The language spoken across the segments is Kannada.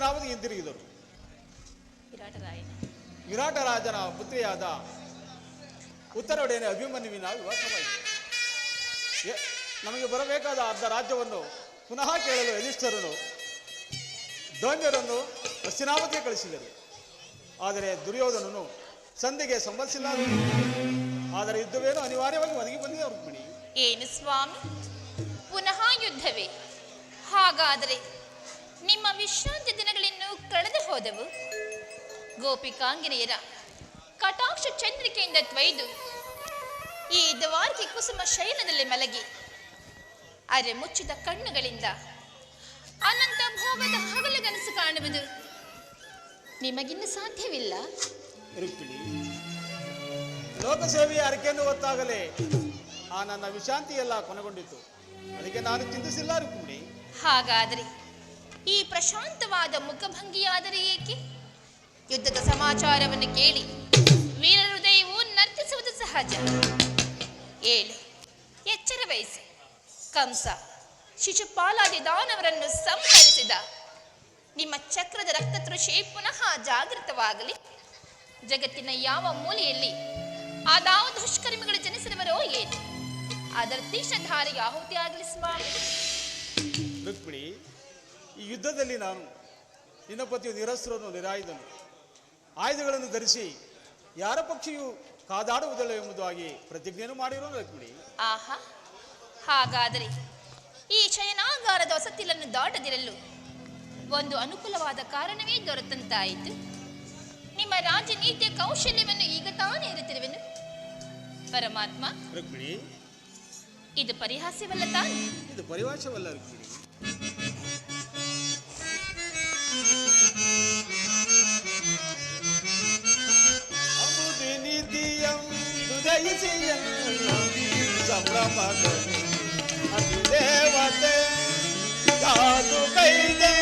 ಹಸ್ತಿನಾವತಿ ಹಿಂದಿರುಗಿದರು ವಿರಾಟ ರಾಜನ ಪುತ್ರಿಯಾದ ಉತ್ತರೊಡೆಯನ ಅಭಿಮನ್ಯುವಿನ ವಿವಾಹವಾಯಿತು. ನಮಗೆ ಬರಬೇಕಾದ ಅರ್ಧ ರಾಜ್ಯವನ್ನು ಪುನಃ ಕೇಳಲು ಯಧಿಷ್ಠರನು ದೌಮ್ಯರನ್ನು ಹಸ್ತಿನಾವತಿಗೆ ಕಳಿಸಿದರು. ಆದರೆ ದುರ್ಯೋಧನನು ಸಂಧಿಗೆ ಸಂಬಂಧಿಸಿಲ್ಲ ಆದರೆ ಯುದ್ಧವೇನು ಅನಿವಾರ್ಯವಾಗಿ ಒದಗಿ ಬಂದಿದೆ, ರುಕ್ಮಿಣಿ. ಏನು ಸ್ವಾಮಿ? ಪುನಃ ಯುದ್ಧವೇ? ಹಾಗಾದರೆ ನಿಮ್ಮ ವಿಶ್ರಾಂತಿ ದಿನಗಳಿನ್ನು ಕಳೆದು ಹೋದವು. ಗೋಪಿಕಾಂಗಿನಿಯರ ಕಟಾಕ್ಷ ಚಂದ್ರಿಕೆಯಿಂದ ತ್ವೈದು ಈ ದ್ವಾರಕೆ ಕುಸುಮ ಶೈಲದಲ್ಲಿ ಮಲಗಿ ಅರೆ ಮುಚ್ಚಿದ ಕಣ್ಣುಗಳಿಂದ ಅನಂತ ಭೋಗದ ಹಗಲುಗನಸು ಕಾಣುವುದು. ನಿಮಗಿನ್ನು ಸಾಧ್ಯವಿಲ್ಲ. ಲೋಕಸೇವೆ ಲೋಕಸೇವೆಯ ಗೊತ್ತಾಗಲೇ ಆ ನನ್ನ ವಿಶ್ರಾಂತಿ ಎಲ್ಲ ಕೊನೆಗೊಂಡಿತು. ಅದಕ್ಕೆ ನಾನು ಚಿಂತಿಸಿಲ್ಲ ರುಕ್ಮಿಣಿ. ಹಾಗಾದರೆ ಈ ಪ್ರಶಾಂತವಾದ ಮುಖಭಂಗಿಯಾದರೆ ಏಕೆ? ಯುದ್ಧದ ಸಮಾಚಾರವನ್ನು ಕೇಳಿ ವೀರ ಹೃದಯವು ನರ್ತಿಸುವುದು ಸಹಜ. ಏಳು, ಎಚ್ಚರ ವಹಿಸಿ. ಕಂಸ, ಶಿಶುಪಾಲಾದಿ ದಾನವರನ್ನು ಸಂಹರಿಸಿದ. ನಿಮ್ಮ ಚಕ್ರದ ರಕ್ತತೃಷೆ ಪುನಃ ಜಾಗೃತವಾಗಲಿ. ಜಗತ್ತಿನ ಯಾವ ಮೂಲೆಯಲ್ಲಿ ಆದಾವ ದುಷ್ಕರ್ಮಿಗಳು ಜನಿಸಿದವರೋ ಏನು? ಅದರ ತೀಕ್ಷ್ಣಧಾರಿಗೆ ಆಹುತಿ ಆಗಲಿ ಸ್ವಾಮಿ ಈ ಯುದ್ಧದಲ್ಲಿ ನಾನು ನಿನ್ನ ಪತಿಯು ನಿರಸ್ತ್ರನು ನಿರಾಯುಧನು. ಆಯುಧಗಳನ್ನು ಧರಿಸಿ ಯಾರ ಪಕ್ಷಿಯು ಕಾದಾಡುವುದಿಲ್ಲ ಎಂಬುದಾಗಿ ಪ್ರತಿಜ್ಞೆಯನ್ನು ಮಾಡಿರೋ ಲಕ್ಷ್ಮಿ. ಆಹಾ ಹಾಗಾದರೆ ಈ ಶಯನಾಗಾರದ ವಸತಿಲನ್ನು ದಾಟದಿರಲು ಒಂದು ಅನುಕೂಲವಾದ ಕಾರಣವೇ ದೊರೆತಂತಾಯಿತು. ನಿಮ್ಮ ರಾಜನೀತಿಯ ಕೌಶಲ್ಯವನ್ನು ಈಗ ತಾನೇ ಇರುತ್ತಿರುವೆನು ಪರಮಾತ್ಮ ರುಕ್ಮಿಣಿ. ಇದು ಪರಿಹಾಸ್ಯವಲ್ಲ ತಾನೆ? ಇದು ಪರಿಹಾಸವಲ್ಲ ರುಕ್ಮಿಣಿ. છે સંભ્રમ દેવતે દે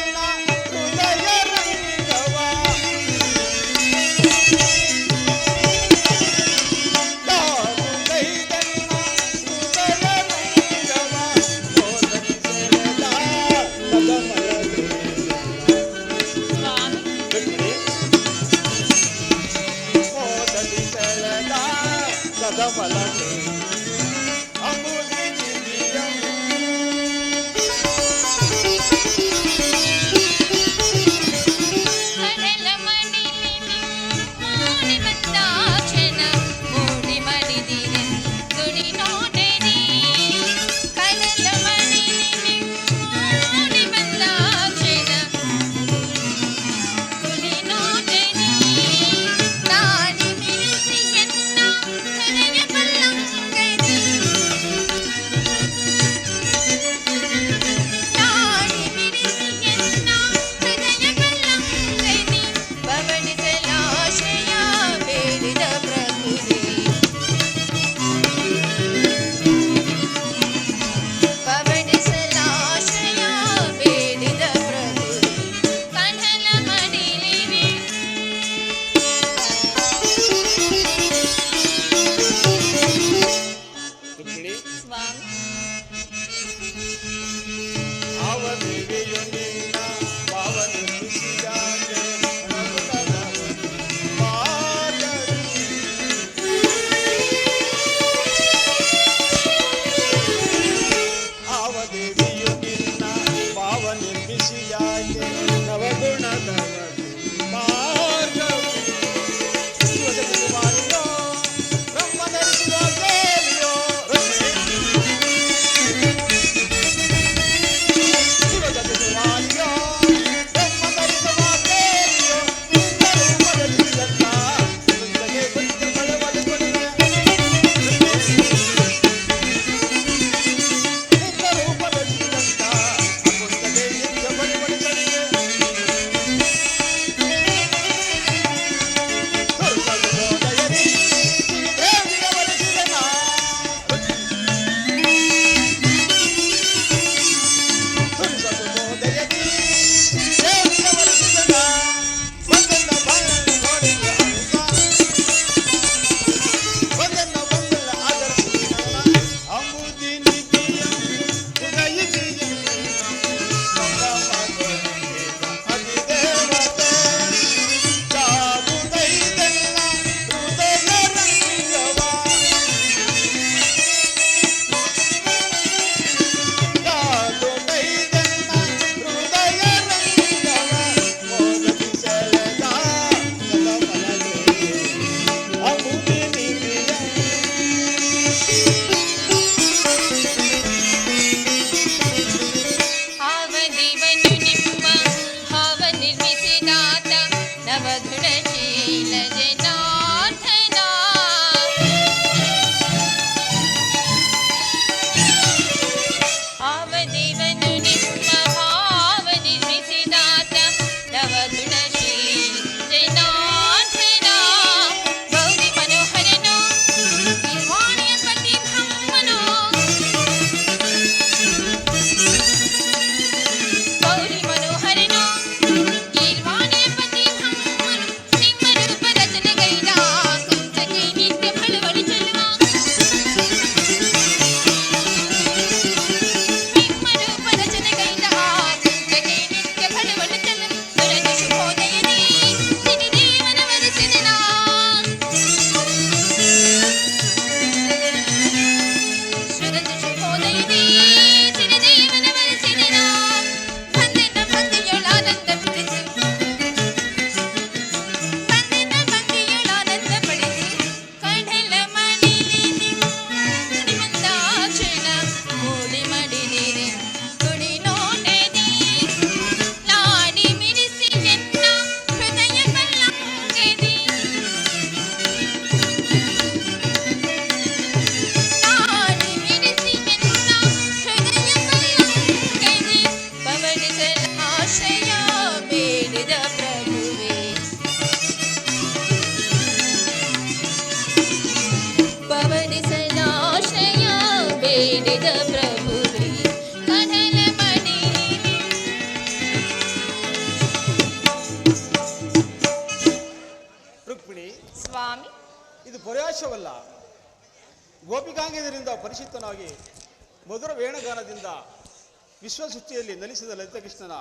ಲಲಿತಕೃಷ್ಣನ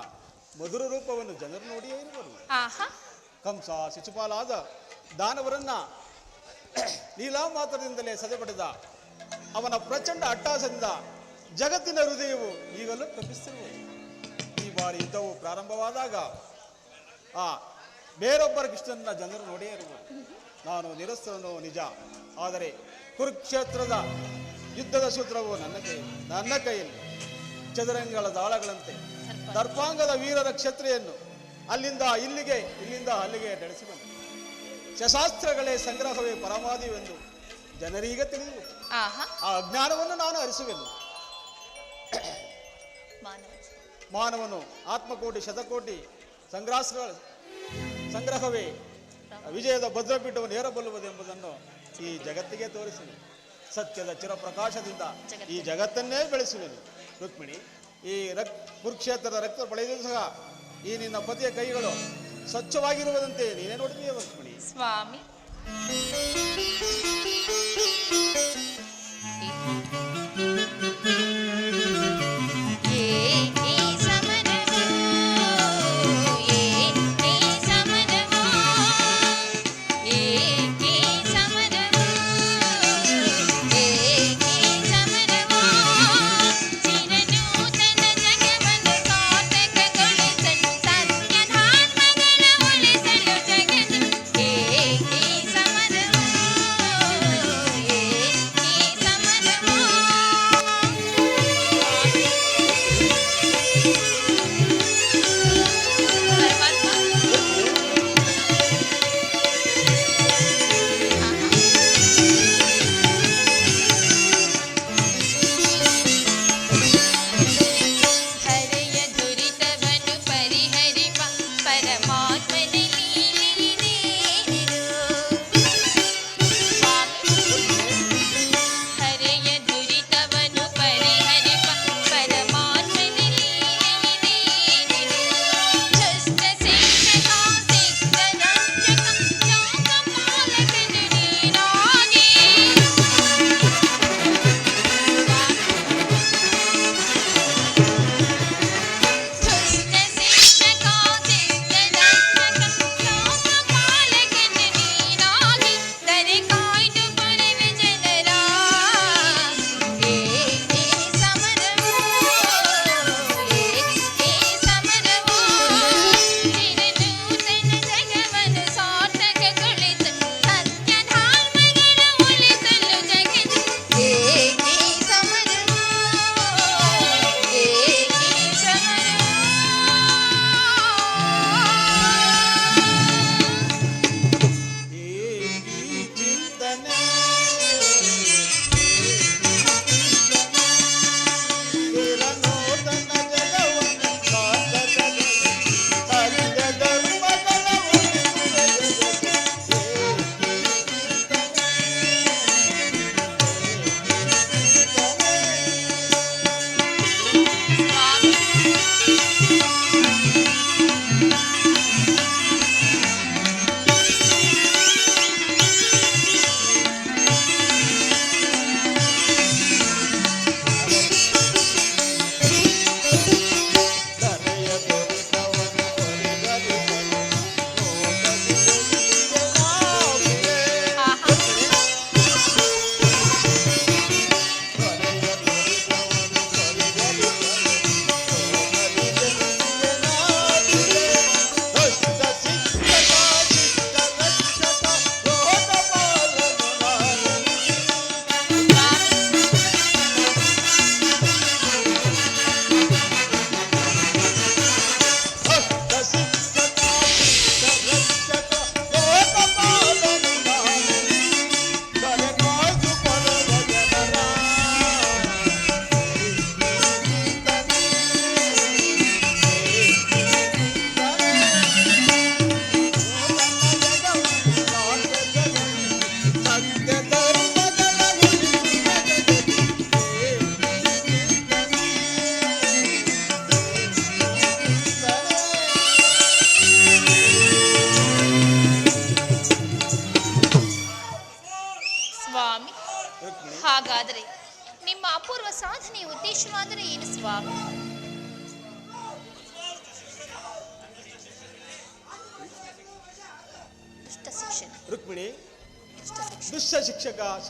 ಮಧುರ ರೂಪವನ್ನು ಜನರು ನೋಡಿಯೇ ಇರುವರು ಆಹಾ. ಕಂಸ ಶಿಶುಪಾಲಾದ ದಾನವರನ್ನ ಲೀಲಾ ಮಾತ್ರದಿಂದಲೇ ಸದೆಪಡೆದ ಅವನ ಪ್ರಚಂಡ ಅಟ್ಟಾಸದಿಂದ ಜಗತ್ತಿನ ಹೃದಯವು ಈಗಲೂ ಕಪ್ಪಿಸಿರುವ ಈ ಬಾರಿ ಯುದ್ಧವು ಪ್ರಾರಂಭವಾದಾಗ ಆ ಬೇರೊಬ್ಬರ ಕೃಷ್ಣನ ಜನರು ನೋಡೇ ಇರುವರು ನಾನು ನಿರಸ್ತನು ನಿಜ ಆದರೆ ಕುರುಕ್ಷೇತ್ರದ ಯುದ್ಧದ ಸೂತ್ರವು ನನ್ನ ಕೈ ನನ್ನ ಕೈಯಲ್ಲಿ ಚದುರಂಗಗಳ ದಾಳಗಳಂತೆ ದರ್ಪಾಂಗದ ವೀರರ ಕ್ಷತ್ರಿಯನ್ನು ಅಲ್ಲಿಂದ ಇಲ್ಲಿಗೆ ಇಲ್ಲಿಂದ ಅಲ್ಲಿಗೆ ನಡೆಸಿ ಬಂದ ಶಸ್ತ್ರಾಸ್ತ್ರಗಳೇ ಸಂಗ್ರಹವೇ ಪರಮಾದಿವೆಂದು ಜನರೀಗ ತಿಳಿದು. ಆ ಅಜ್ಞಾನವನ್ನು ನಾನು ಅರಿಸುವೆನು. ಮಾನವ ಮಾನವನು ಆತ್ಮಕೋಟಿ ಶತಕೋಟಿ ಸಂಗ್ರಾಸ್ತ್ರ ಸಂಗ್ರಹವೇ ವಿಜಯದ ಭದ್ರಪೀಠವನ್ನು ಏರಬಲ್ಲುವುದೆಂಬುದನ್ನು ಈ ಜಗತ್ತಿಗೆ ತೋರಿಸುವೆ ಸತ್ಯದ ಚಿರಪ್ರಕಾಶದಿಂದ ಈ ಜಗತ್ತನ್ನೇ ಬೆಳೆಸುವೆನು. ರುಕ್ಮಿಣಿ ಈ ರಕ್ ಕುರುಕ್ಷೇತ್ರದ ರಕ್ತ ಪಡೆಯಲು ಸಹ ಈ ನಿನ್ನ ಪತಿಯ ಕೈಗಳು ಸ್ವಚ್ಛವಾಗಿರುವುದಂತೆ ನೀನೇ ನೋಡಿದೀಯ ಸ್ವಾಮಿ.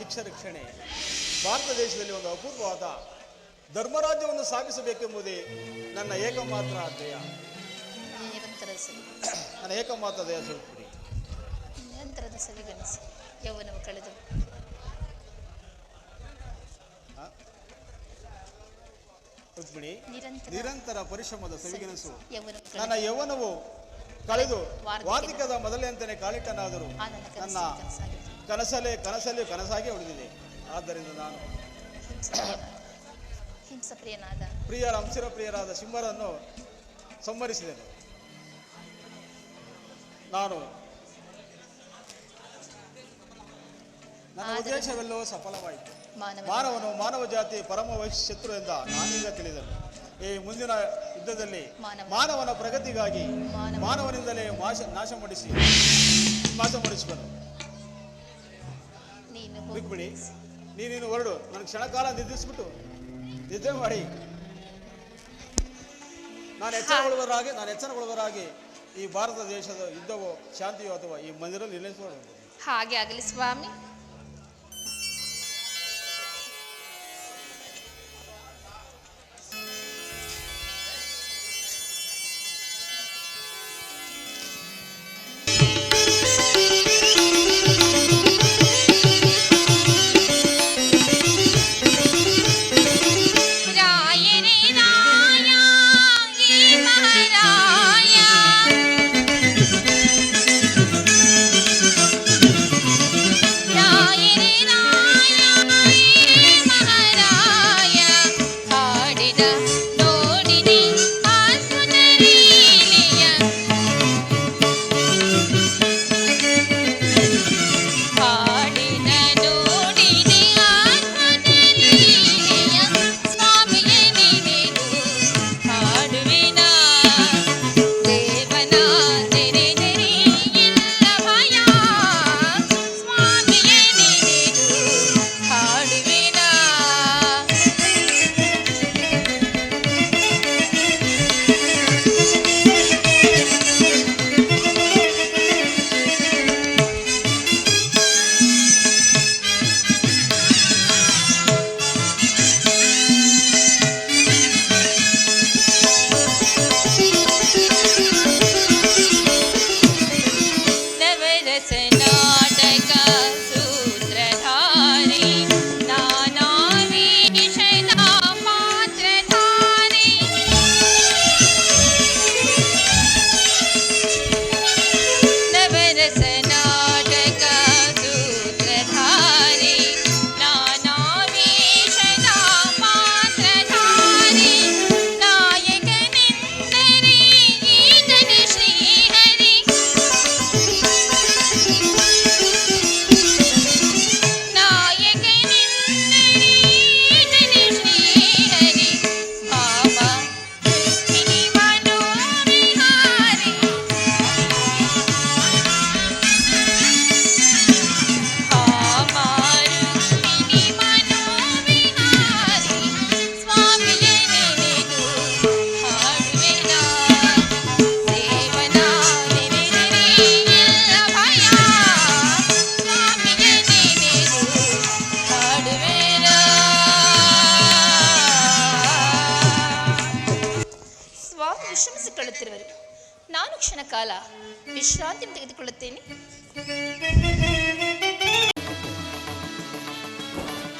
ಶಿಕ್ಷ ರಕ್ಷಣೆ. ಭಾರತ ದೇಶದಲ್ಲಿ ಒಂದು ಅಪೂರ್ವವಾದ ಧರ್ಮರಾಜ್ಯವನ್ನು ಸ್ಥಾಪಿಸಬೇಕೆಂಬುದೇ ನನ್ನ ಏಕಮಾತ್ರ ಧ್ಯೇಯ. ನನ್ನ ಏಕಮಾತ್ರ ಧ್ಯೇಯ ರುಕ್ಮಿಣಿ ನಿರಂತರದ ಸವಿಗನಸು ಯೌವನವು ಕಳೆದು. ರುಕ್ಮಿಣಿ ನಿರಂತರ ಪರಿಶ್ರಮದ ಸವಿಗೆನಸು ನನ್ನ ಯೌವನವು ಕಳೆದು ವಾರ್ತಿಕದ ಮೊದಲೇ ಅಂತಾನೆ ಕಾಲಿಟ್ಟನಾದರೂ ನನ್ನ ಕನಸಲ್ಲೇ ಕನಸಲ್ಲಿ ಕನಸಾಗಿ ಉಳಿದಿದೆ. ಆದ್ದರಿಂದ ನಾನು ಹಿಂಸಪ್ರಿಯನಾದ ಪ್ರಿಯರ ಹಂಸಿರ ಪ್ರಿಯರಾದ ಸಿಂಹರನ್ನು ಸಂಹರಿಸಿದೆನು. ನಾನು ನನ್ನ ಉದ್ದೇಶವೆಲ್ಲವೂ ಸಫಲವಾಯಿತು. ಮಾನವ ಮಾನವನು ಮಾನವ ಜಾತಿ ಪರಮ ಶತ್ರು ಎಂದ ನಾನೀಗ ತಿಳಿದನು. ಈ ಮುಂದಿನ ಯುದ್ಧದಲ್ಲಿ ಮಾನವನ ಪ್ರಗತಿಗಾಗಿ ಮಾನವನಿಂದಲೇ ಮಾಶ ನಾಶ ಮಾಡಿಸಿ ನಾಶ ಮಾಡಿಸುವನು ಹೋಗಿ ನೀನೇನು ಹೊರಡು. ನನಗೆ ಕ್ಷಣಕಾಲ ನಿದ್ರಿಸ್ಬಿಟ್ಟು ನಿದ್ದೆ ಮಾಡಿ. ನಾನು ಎಚ್ಚರಗೊಳ್ಳುವರಾಗಿ ನಾನು ಎಚ್ಚರಗೊಳ್ಳುವರಾಗಿ ಈ ಭಾರತ ದೇಶದ ಯುದ್ಧವೋ, ಶಾಂತಿಯೋ ಅಥವಾ ಈ ಮಂದಿರಲ್ಲಿ ನಿರ್ಣಯಿಸಿಕೊಳ್ಳಬಹುದು ಹಾಗೆ ಆಗಲಿ ಸ್ವಾಮಿ.